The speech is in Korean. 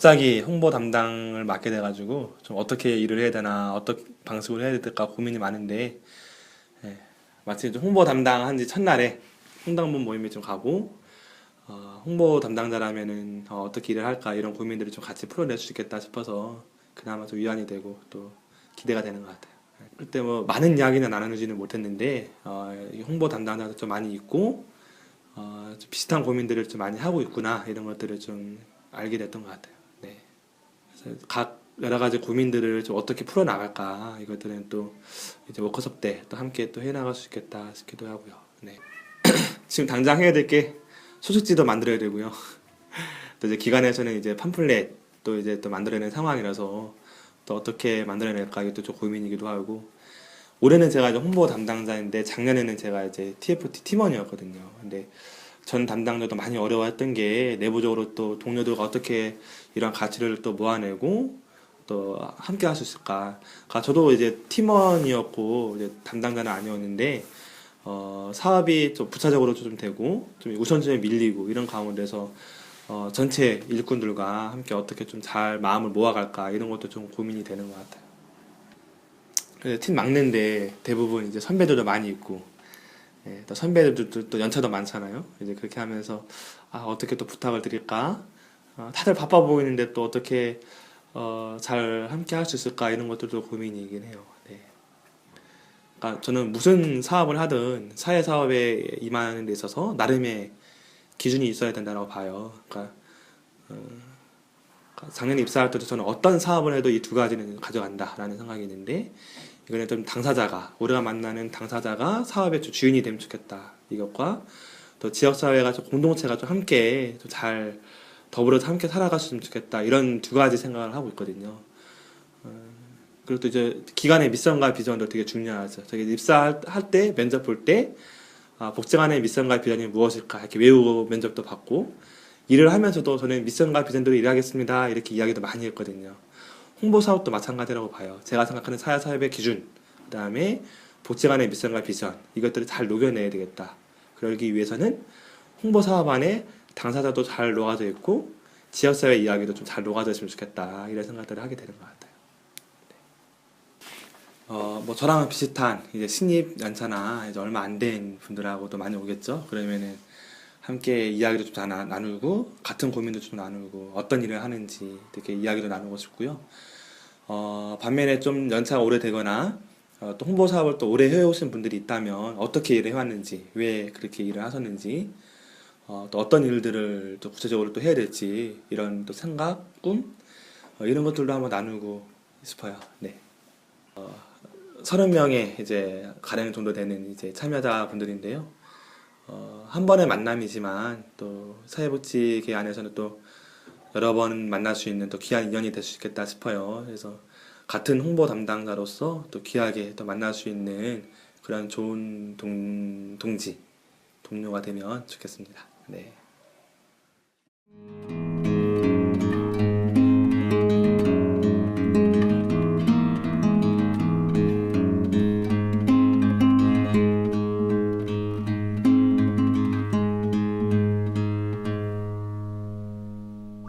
갑자기 홍보 담당을 맡게 돼가지고 좀 어떻게 일을 해야 되나 어떤 방식으로 해야 될까 고민이 많은데 예, 마침 좀 홍보 담당 한 지 첫날에 홍당본 모임에 좀 가고 어, 홍보 담당자라면은 어, 떻게 일을 할까 이런 고민들을 좀 같이 풀어낼 수 있겠다 싶어서 그나마 좀 위안이 되고 또 기대가 되는 것 같아요. 예, 그때 뭐 많은 이야기는 나누지는 못했는데 어, 이 홍보 담당자도 좀 많이 있고 어, 좀 비슷한 고민들을 좀 많이 하고 있구나 이런 것들을 좀 알게 됐던 것 같아요. 각 여러 가지 고민들을 좀 어떻게 풀어 나갈까 이것들은 또 이제 워크숍 때 또 함께 또 해 나갈 수 있겠다 싶기도 하고요. 네. 지금 당장 해야 될 게 소식지도 만들어야 되고요. 또 이제 기관에서는 이제 팜플렛 또 이제 또 만들어내는 상황이라서 또 어떻게 만들어낼까 이것도 좀 고민이기도 하고 올해는 제가 이제 홍보 담당자인데 작년에는 제가 이제 TFT 팀원이었거든요. 근데 전 담당자도 많이 어려워했던 게 내부적으로 또 동료들과 어떻게 이런 가치를 또 모아내고 또 함께 할 수 있을까. 그러니까 저도 이제 팀원이었고 이제 담당자는 아니었는데 어, 사업이 좀 부차적으로 좀 되고 좀 우선순위에 밀리고 이런 가운데서 어, 전체 일꾼들과 함께 어떻게 좀 잘 마음을 모아갈까 이런 것도 좀 고민이 되는 것 같아요. 팀 막는데 대부분 이제 선배들도 많이 있고 예, 또 선배들도 또 연차도 많잖아요. 이제 그렇게 하면서 아, 어떻게 또 부탁을 드릴까? 어, 다들 바빠 보이는데 또 어떻게 어, 잘 함께 할 수 있을까 이런 것들도 고민이긴 해요. 네. 그러니까 저는 무슨 사업을 하든 사회 사업에 임하는 데 있어서 나름의 기준이 있어야 된다고 봐요. 그러니까, 어, 그러니까 작년에 입사할 때도 저는 어떤 사업을 해도 이 두 가지는 가져간다라는 생각이 있는데 이거는 좀 당사자가 우리가 만나는 당사자가 사업의 주- 주인이 되면 좋겠다 이것과 또 지역 사회가 좀 공동체가 좀 함께 좀 잘 더불어서 함께 살아갔으면 좋겠다 이런 두 가지 생각을 하고 있거든요. 어, 그리고 또 이제 기관의 미션과 비전도 되게 중요하죠. 저기 입사할 할때 면접 볼 때 아, 복지관의 미션과 비전이 무엇일까 이렇게 외우고 면접도 받고 일을 하면서도 저는 미션과 비전대로 일하겠습니다 이렇게 이야기도 많이 했거든요. 홍보 사업도 마찬가지라고 봐요. 제가 생각하는 사회 사업의 기준, 그다음에 복지관의 미션과 비전 이것들을 잘 녹여내야 되겠다. 그러기 위해서는 홍보 사업 안에 당사자도 잘 녹아져 있고 지역사회 이야기도 좀 잘 녹아져 있으면 좋겠다 이런 생각들을 하게 되는 것 같아요. 네. 어, 뭐 저랑 비슷한 이제 신입 연차나 이제 얼마 안 된 분들하고도 많이 오겠죠. 그러면은 함께 이야기도 좀다 나누고 같은 고민도 좀 나누고 어떤 일을 하는지 이렇게 이야기도 나누고 싶고요. 어, 반면에 좀 연차가 오래되거나 어, 또 홍보 사업을 또 오래 해오신 분들이 있다면 어떻게 일을 해왔는지 왜 그렇게 일을 하셨는지 어, 또 어떤 일들을 또 구체적으로 또 해야 될지 이런 또 생각, 꿈 어, 이런 것들도 한번 나누고 싶어요. 네. 어, 30명의 이제 가량 정도 되는 이제 참여자 분들인데요. 어, 한 번의 만남이지만 또 사회복지계 안에서는 또 여러 번 만날 수 있는 또 귀한 인연이 될 수 있겠다 싶어요. 그래서 같은 홍보 담당자로서 또 귀하게 또 만날 수 있는 그런 좋은 동, 동지, 동료가 되면 좋겠습니다. 네.